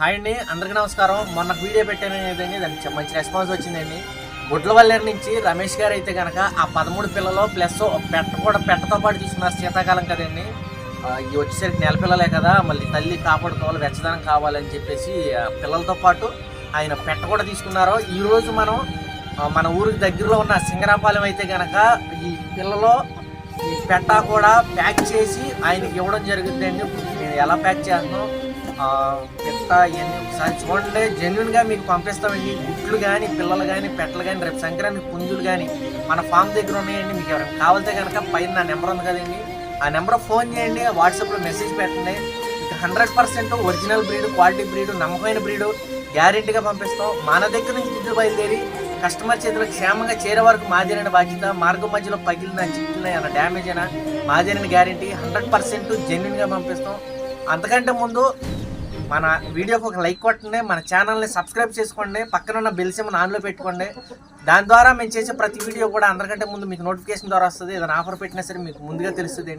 Hi అండి అందరికీ నమస్కారం. మొన్న వీడియో పెట్టాను ఏదండి దానికి మంచి రెస్పాన్స్ వచ్చిందండి. గుడ్లవల్లేరు నుంచి రమేష్ గారు అయితే కనుక ఆ పదమూడు పిల్లలు ప్లస్ పెట్ట కూడా పెట్టతో పాటు తీసుకున్నారు శీతాకాలం కదండి. ఇవి వచ్చేసరికి నెల పిల్లలే కదా మళ్ళీ తల్లి కాపాడుకోవాలి వెచ్చదనం కావాలని చెప్పేసి పిల్లలతో పాటు ఆయన పెట్ట కూడా తీసుకున్నారు. ఈరోజు మనం మన ఊరికి దగ్గరలో ఉన్న సింగరాపాలెం అయితే కనుక ఈ పిల్లలో ఈ పెట్ట కూడా ప్యాక్ చేసి ఆయనకి ఇవ్వడం జరుగుతుందండి. నేను ఎలా ప్యాక్ చేస్తున్నాం ఆ, ఇవన్నీ ఒకసారి చూడండి. జెన్యున్గా మీకు పంపిస్తామండి. గుట్లు కానీ పిల్లలు కానీ పెట్టలు కానీ రేపు సంక్రాంతి పుంజులు కానీ మన ఫామ్ దగ్గర ఉన్నాయండి. మీకు ఎవరైనా కావాలితే కనుక పైన నా నెంబర్ ఉంది కదండి. ఆ నెంబర్ ఫోన్ చేయండి. వాట్సాప్లో మెసేజ్ పెట్టండి. Hundred percent original breed quality breed నమ్మకమైన బ్రీడ్ గ్యారెంటీగా పంపిస్తాం. మన దగ్గర నుంచి గుడ్లు బయలుదేరి కస్టమర్ చేతిలో క్షేమంగా చేరే వరకు మాదేరిన బాధ్యత మార్గం మధ్యలో పగిలిన చిక్కిన ఏమైనా డ్యామేజ్ అయినా మాదేరిన గ్యారెంటీ హండ్రెడ్ పర్సెంట్ జెన్యున్గా పంపిస్తాం. అంతకంటే ముందు మన వీడియోకి ఒక లైక్ కొట్టండి మన ఛానల్ని సబ్స్క్రైబ్ చేసుకోండి పక్కన ఉన్న బెల్ సిమ్ ఆన్లో పెట్టుకోండి. దాని ద్వారా మేము చేసే ప్రతి వీడియో కూడా అందరికంటే ముందు మీకు నోటిఫికేషన్ ద్వారా వస్తుంది. ఏదైనా ఆఫర్ పెట్టినా సరే మీకు ముందుగా తెలుస్తుంది